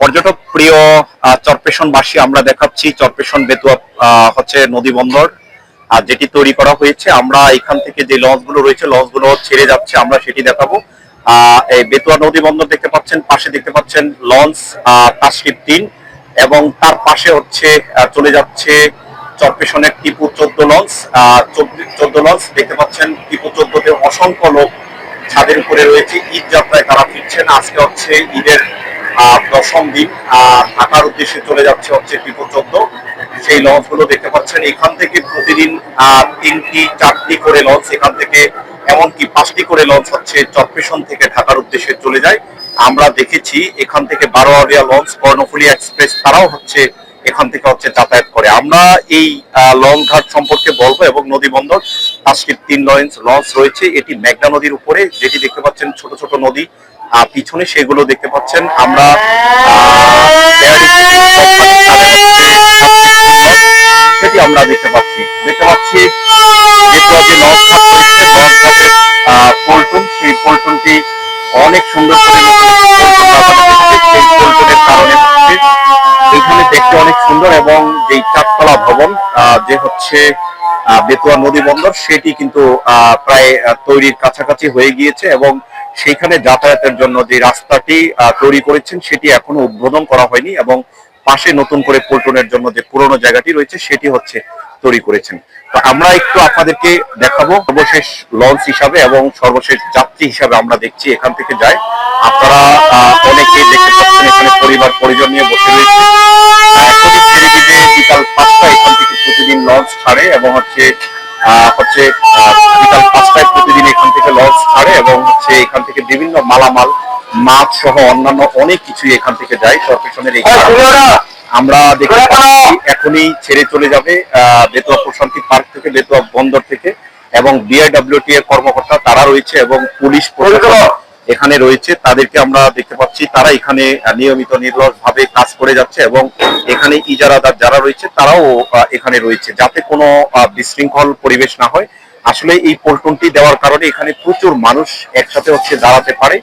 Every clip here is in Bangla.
পর্যটক প্রিয় চরপেশনবাসী, আমরা দেখাচ্ছি চরপেশন বেতুয়া হচ্ছে নদী বন্দর আর যেটি তৈরি করা হয়েছে। আমরা এখান থেকে যে লঞ্চগুলো রয়েছে লঞ্চগুলো ছেড়ে যাচ্ছে, আমরা সেটি দেখাবো। এই বেতুয়া নদী বন্দর দেখতে পাচ্ছেন, পাশে দেখতে পাচ্ছেন লঞ্চ তাসরিফ তিন এবং তার পাশে হচ্ছে চলে যাচ্ছে চরপেশনের টিপু চোদ্দ লঞ্চ চোদ্দ লঞ্চ দেখতে পাচ্ছেন টিপু চোদ্দতে অসংখ্য লোক ছাদের উপরে রয়েছে। ঈদ যাত্রায় তারা ফিরছেন। আজকে হচ্ছে ঈদের দশম দিন ঢাকার উদ্দেশ্যে চলে যাচ্ছে হচ্ছে টিপু চোদ্দ। সেই লঞ্চগুলো দেখতে পাচ্ছেন। এখান থেকে প্রতিদিন তিনটি, চারটি করে লঞ্চ এখান থেকে, এমনকি পাঁচটি করে লঞ্চ হচ্ছে চট্টগ্রাম থেকে ঢাকার উদ্দেশ্যে চলে যায়। আমরা দেখেছি এখান থেকে বারোয়ারিয়া লঞ্চ, কর্ণফুলী এক্সপ্রেস তারাও হচ্ছে এখান থেকে হচ্ছে যাতায়াত করে। আমরা এই লঞ্চ ঘাট সম্পর্কে বলব এবং নদী বন্দর, পাঁচটি তিন লঞ্চ লঞ্চ রয়েছে। এটি মেঘনা নদীর উপরে, যেটি দেখতে পাচ্ছেন ছোট ছোট নদী। পিছনে সেগুলো দেখতে পাচ্ছেন, আমরা সেটি আমরা দেখতে পাচ্ছি দেখতে পাচ্ছি যে অনেক সুন্দর করে। সেই কারণে দেখতে অনেক সুন্দর এবং যেই চারতলা ভবন যে হচ্ছে বেতুয়া নদী বন্দর, সেটি কিন্তু প্রায় তৈরির কাছাকাছি হয়ে গিয়েছে এবং সেইখানে যাতায়াতের জন্য যে রাস্তাটি তৈরি করেছেন সেটি এখনও উদ্বোধন করা হয়নি এবং পাশে নতুন করে পল্টনের জন্য যে পুরনো জায়গাটি রয়েছে সেটি হচ্ছে তৈরি করেছেন। তো আমরা একটু আপনাদেরকে দেখাবো সর্বশেষ লঞ্চ হিসাবে এবং সর্বশেষ যাত্রী হিসাবে আমরা দেখছি এখান থেকে যায়। আপনারা আহ, অনেকেই দেখতে পাচ্ছেন এখানে পরিবার পরিজন নিয়ে বসে রয়েছে। বিকাল পাঁচটা এখান থেকে প্রতিদিন লঞ্চ ছাড়ে এবং হচ্ছে আহ, হচ্ছে বিকাল পাঁচটায় থেকে লঞ্চ ছাড়ে এবং হচ্ছে এখান থেকে বিভিন্ন মালামাল মাছ সহ অন্যান্য অনেক কিছুই এখান থেকে যায়। চরপেশনের এই আমরা দেখতে পাচ্ছি এখনই ছেড়ে চলে যাবে বেতুয়া প্রশান্তি পার্ক থেকে বেতুয়া বন্দর থেকে এবং বিআইডব্লিউটি এর কর্মকর্তা তারা রয়েছে এবং পুলিশ প্রশাসন এখানে রয়েছে। তাদেরকে আমরা দেখতে পাচ্ছি তারা এখানে নিয়মিত নির্লস ভাবে কাজ করে যাচ্ছে এবং এখানে ইজারাদার যারা রয়েছে তারাও এখানে রয়েছে। যাতে কোনো বিশৃঙ্খল পরিবেশ না হয় আসলে এই পল্টনটি দেওয়ার কারণে এখানে প্রচুর মানুষ একসাথে হচ্ছে দাঁড়াতে পারে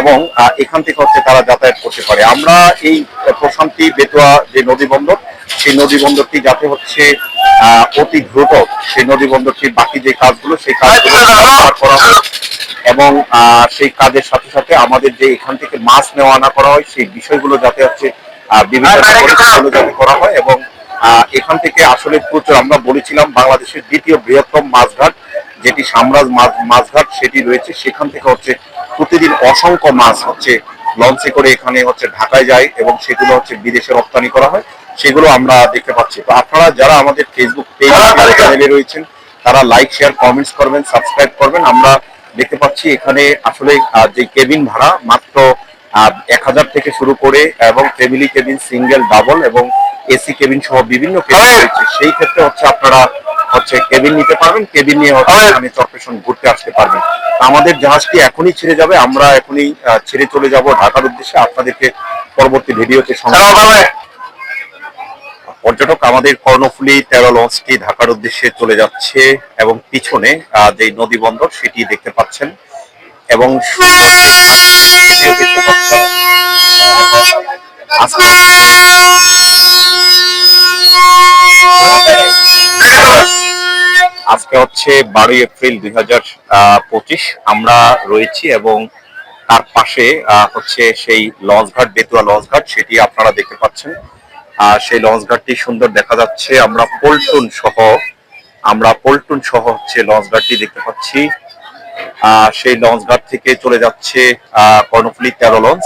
এবং এখান থেকে হচ্ছে তারা যাতায়াত করতে পারে। আমরা এই প্রশান্তি বেতুয়া যে নদী বন্দর সেই নদী বন্দরটি যাতে হচ্ছে অতি দ্রুত সেই নদী বন্দরটির বাকি যে কাজগুলো সেই কাজগুলো করা হয় এবং সেই কাজের সাথে সাথে আমাদের যে এখান থেকে মাছ নেওয়া আনা করা হয় সেই বিষয়গুলো যাতে হচ্ছে বিভিন্ন করা হয় এবং এখান থেকে আসলে প্রচুর আমরা বলেছিলাম বাংলাদেশের দ্বিতীয় বৃহত্তম মাছঘাট যেটি সামরাজ মাছ মাছঘাট সেটি রয়েছে। সেখান থেকে হচ্ছে প্রতিদিন অসংখ্য মাছ হচ্ছে লঞ্চে করে এখানে হচ্ছে ঢাকায় যায় এবং সেগুলো হচ্ছে বিদেশে রপ্তানি করা হয়। সেগুলো আমরা দেখতে পাচ্ছি। তো আপনারা যারা আমাদের ফেসবুক পেজ চ্যানেলে রয়েছেন তারা লাইক শেয়ার কমেন্টস করবেন সাবস্ক্রাইব করবেন। আমরা দেখতে পাচ্ছি এখানে আসলে যে কেবিন ভাড়া মাত্র এক হাজার থেকে শুরু করে এবং ফ্যামিলি কেবিন সিঙ্গেল ডাবল এবং এসি কেবিন সহ বিভিন্ন কেবিন রয়েছে। সেই ক্ষেত্রে হচ্ছে আপনারা হচ্ছে কেবিন নিতে পারবেন। কেবিন নিয়ে হচ্ছে এখানে চরপেশন ঘুরতে আসতে পারবেন। আমাদের জাহাজটি এখনই ছেড়ে যাবে। আমরা এখনই ছেড়ে চলে যাব। ঢাকার উদ্দেশ্যে আপনাদেরকে পরবর্তী ভিডিওতে পর্যটক আমাদের কর্ণফুলী তেরো লঞ্চটি ঢাকার উদ্দেশ্যে চলে যাচ্ছে এবং পিছনে যে নদী বন্দর সেটি দেখতে পাচ্ছেন। এবং দেখতে পাচ্ছেন আজকে হচ্ছে বারোই এপ্রিল দুই হাজার পঁচিশ। আমরা রয়েছি এবং তার পাশে হচ্ছে সেই লঞ্চ ঘাট বেতুয়া লঞ্চ ঘাট সেটি আপনারা দেখতে পাচ্ছেন। সেই লঞ্চ ঘাটটি সুন্দর দেখা যাচ্ছে। আমরা পল্টন সহ আমরা পল্টন সহ হচ্ছে লঞ্চ ঘাটটি দেখতে পাচ্ছি। সেই লঞ্চ ঘাট থেকে চলে যাচ্ছে আহ, কর্ণফুলী তেরো লঞ্চ।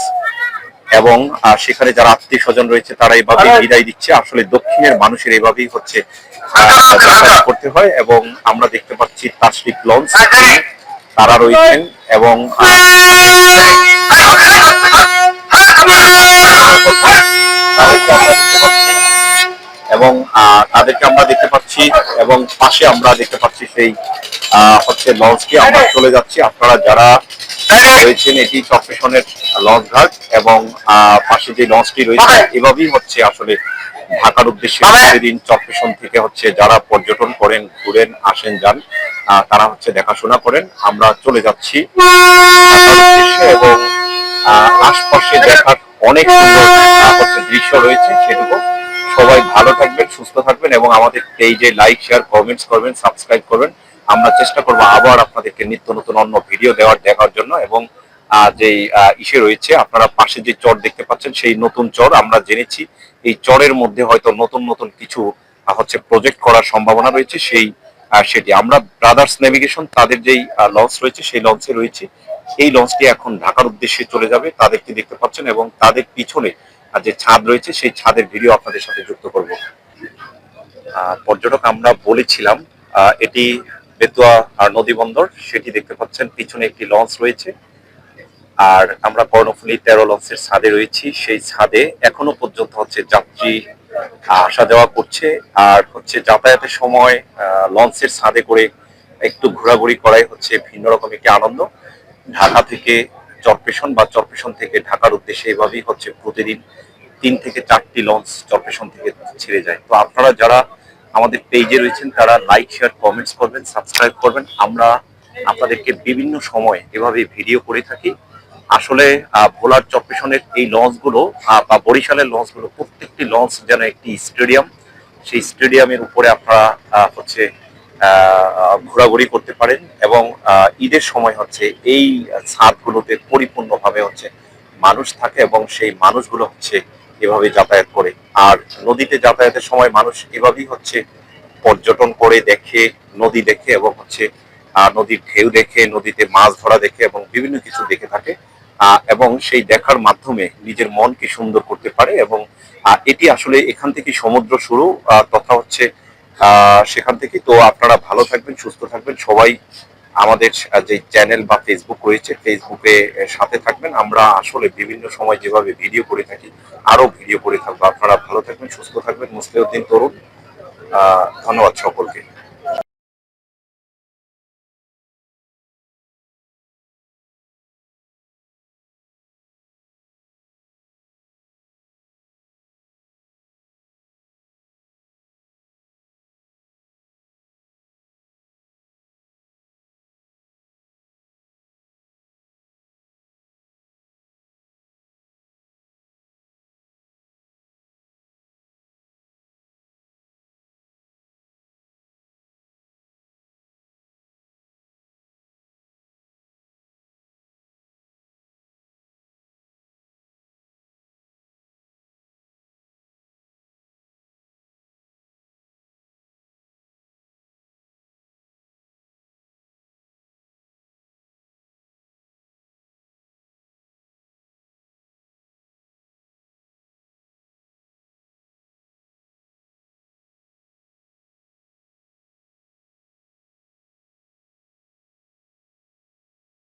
এবং আহ, সেখানে যারা আত্মীয় স্বজন রয়েছে তারা এইভাবে বিদায় দিচ্ছে। আসলে দক্ষিণের মানুষের এইভাবেই হচ্ছে করতে হয় এবং আমরা দেখতে পাচ্ছি তাসরিক লঞ্চ তারা রয়েছেন এবং এবং তাদেরকে আমরা দেখতে পাচ্ছি এবং পাশে আমরা দেখতে পাচ্ছি সেই আহ, হচ্ছে লঞ্চকে আমরা চলে যাচ্ছি। আপনারা যারা রয়েছেন এটি চরপেশনের লঞ্চ ঘাট এবং আহ, পাশে যে লঞ্চটি রয়েছে এভাবেই হচ্ছে আসলে ঢাকার উদ্দেশ্যে প্রতিদিন চরপেশন থেকে হচ্ছে যারা পর্যটন করেন ঘুরেন আসেন যান তারা হচ্ছে দেখাশোনা করেন। আমরা চলে যাচ্ছি এবং আহ, আশপাশে দেখার অনেক সুন্দর দৃশ্য রয়েছে সেটুকু। সবাই ভালো থাকবেন সুস্থ থাকবেন এবং আমাদের পেজে লাইক শেয়ার কমেন্টস করবেন সাবস্ক্রাইব করবেন। আমরা চেষ্টা করব আবার আপনাদেরকে নিত্য নতুন অন্য ভিডিও দেওয়ার দেখার জন্য এবং আহ, ইসে রয়েছে আপনারা পাশে যে চর দেখতে পাচ্ছেন সেই নতুন চর আমরা জেনেছি। এই চরের মধ্যে হয়তো নতুন নতুন কিছু হচ্ছে প্রজেক্ট করার সম্ভাবনা রয়েছে সেই সেটি। আমরা ব্রাদার্স নেভিগেশন তাদের যেই লঞ্চ রয়েছে সেই লঞ্চে রয়েছে। এই লঞ্চটি এখন ঢাকার উদ্দেশ্যে চলে যাবে তাদেরকে দেখতে পাচ্ছেন এবং তাদের পিছনে যে ছাদ রয়েছে সেই ছাদের ভিডিও আপনাদের সাথে যুক্ত করব। পর্যটক আমরা বলেছিলাম এটি বেতুয়া আর নদী বন্দর, সেটি দেখতে পাচ্ছেন, পিছনে একটি লঞ্চ রয়েছে। আর আমরা কর্ণফুলী তেরো লঞ্চের ছাদে রয়েছি। সেই ছাদে এখনও পর্যন্ত হচ্ছে যাত্রী আসা যাওয়া করছে। আর হচ্ছে যাতায়াতের সময় লঞ্চের ছাদে করে একটু ঘোরাঘুরি করাই হচ্ছে ভিন্ন রকম একটি আনন্দ। ঢাকা থেকে চরপেশন বা চরপেশন থেকে ঢাকার উদ্দেশ্যে এভাবেই হচ্ছে প্রতিদিন তিন থেকে চারটি লঞ্চ চরপেশন থেকে ছেড়ে যায়। তো আপনারা যারা আমাদের পেজে রয়েছেন, তারা লাইক শেয়ার কমেন্টস করবেন সাবস্ক্রাইব করবেন। আমরা আপনাদেরকে বিভিন্ন সময় এভাবে ভিডিও করে থাকি। আসলে ভোলার চরপেশনের এই লঞ্চগুলো বা বরিশালের লঞ্চগুলো প্রত্যেকটি লঞ্চ যেন একটি স্টেডিয়াম সেই স্টেডিয়ামের উপরে আপনারা হচ্ছে ঘোরাঘুরি করতে পারেন এবং ঈদের সময় হচ্ছে এই ছাদগুলোতে পরিপূর্ণভাবে হচ্ছে মানুষ থাকে এবং সেই মানুষগুলো হচ্ছে এভাবে যাতায়াত করে। আর নদীতে যাতায়াতের সময় মানুষ এভাবেই হচ্ছে পর্যটন করে, দেখে, নদী দেখে এবং হচ্ছে নদীর ঢেউ দেখে, নদীতে মাছ ধরা দেখে এবং বিভিন্ন কিছু দেখে থাকে। এবং সেই দেখার মাধ্যমে নিজের মনকে সুন্দর করতে পারে এবং এটি আসলে এখান থেকে সমুদ্র শুরু তথা হচ্ছে সেখান থেকে। তো আপনারা ভালো থাকবেন, সুস্থ থাকবেন। সবাই আমাদের যে চ্যানেল বা ফেসবুক রয়েছে ফেসবুকে সাথে থাকবেন। আমরা আসলে বিভিন্ন সময় যেভাবে ভিডিও করে থাকি, আরও ভিডিও করে থাকব। আপনারা ভালো থাকবেন, সুস্থ থাকবেন। মুসলিউদ্দিন তরুণ ধন্যবাদ সকলকে।